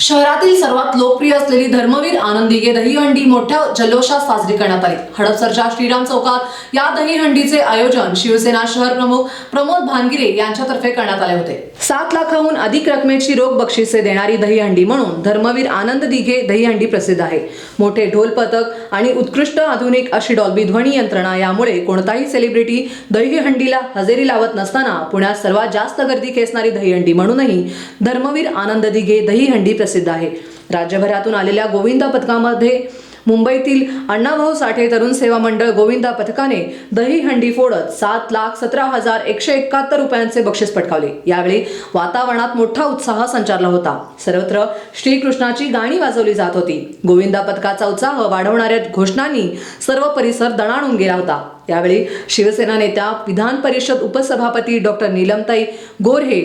शहरातील सर्वात लोकप्रिय असलेली धर्मवीर आनंदीगे दहीहंडी मोठ्या जल्लोषात साजरी करण्यात आली. हडपसरच्या श्रीराम चौकात या दहीहंडीचे आयोजन शिवसेना शहर प्रमुख प्रमोद भानगिरे यांच्यातर्फे करण्यात आले होते. सात लाखाहून अधिक रकमेची रोख बक्षिसे देणारी दहीहंडी म्हणून धर्मवीर आनंद दिघे दहीहंडी प्रसिद्ध आहे. मोठे ढोल पथक आणि उत्कृष्ट आधुनिक अशी डॉल्बी ध्वनी यंत्रणा यामुळे कोणताही सेलिब्रिटी दहीहंडीला हजेरी लावत नसताना पुण्यात सर्वात जास्त गर्दी खेचणारी दहीहंडी म्हणूनही धर्मवीर आनंद दिघे दहीहंडी प्रसिद्ध आहे. राज्यभरातून आलेल्या गोविंदा पथकामध्ये मुंबईतील अण्णाभाऊ साठे तरुण सेवा मंडळ गोविंदा पथकाने दही हंडी फोडत सात लाख सतरा हजार एकशे एकाहत्तर रुपयांचे बक्षीस पटकावले. यावेळी वातावरणात मोठा उत्साह संचारला होता. सर्वत्र श्रीकृष्णाची गाणी वाजवली जात होती. गोविंदा पथकाचा उत्साह वाढवणाऱ्या घोषणांनी सर्व परिसर दणाणून गेला होता. यावेळी शिवसेना नेत्या विधान परिषद उपसभापती डॉक्टर नीलमताई गोरहे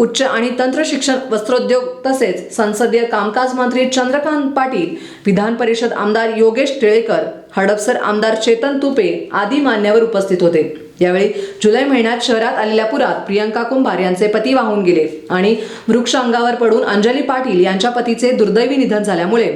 उच्च आणि तंत्र शिक्षण वस्त्रोद्योग तसेच संसदीय कामकाज मंत्री चंद्रकांत पाटील विधान परिषद आमदार योगेश टिळेकर हडपसर आमदार चेतन तुपे आदी मान्यवर उपस्थित होते. यावेळी जुलै महिन्यात शहरात आलेल्या पुरात प्रियंका कुंभार यांचे पती वाहून गेले आणि वृक्ष अंगावर पडून अंजली पाटील यांच्या पतीचे दुर्दैवी निधन झाल्यामुळे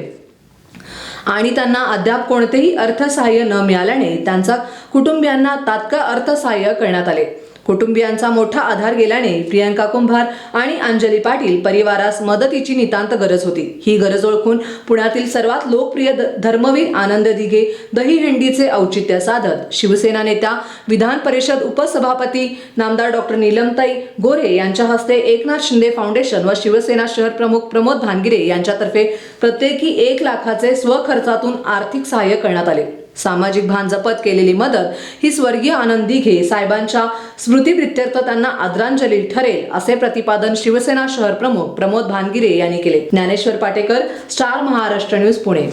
आणि त्यांना अद्याप कोणतेही अर्थसहाय्य न मिळाल्याने त्यांचा कुटुंबियांना तात्काळ अर्थसहाय्य करण्यात आले. कुटुंबियांचा मोठा आधार गेल्याने प्रियंका कुंभार आणि अंजली पाटील परिवारास मदतीची नितांत गरज होती. ही गरज ओळखून पुण्यातील सर्वात लोकप्रिय धर्मवीर आनंद दिघे दहीहंडीचे औचित्य साधत शिवसेना नेत्या विधान परिषद उपसभापती नामदार डॉक्टर नीलमताई गोरे यांच्या हस्ते एकनाथ शिंदे फाउंडेशन व शिवसेना शहर प्रमुख प्रमोद भानगिरे यांच्यातर्फे प्रत्येकी एक लाखाचे स्वखर्चातून आर्थिक सहाय्य करण्यात आले. सामाजिक भान जपत केलेली मदत ही स्वर्गीय आनंदी घे साहेबांच्या स्मृतीप्रित्यर्थ त्यांना आदरांजली ठरेल असे प्रतिपादन शिवसेना शहर प्रमुख प्रमोद भानगिरे यांनी केले. Dnyaneshwar Patekar star Maharashtra news Pune.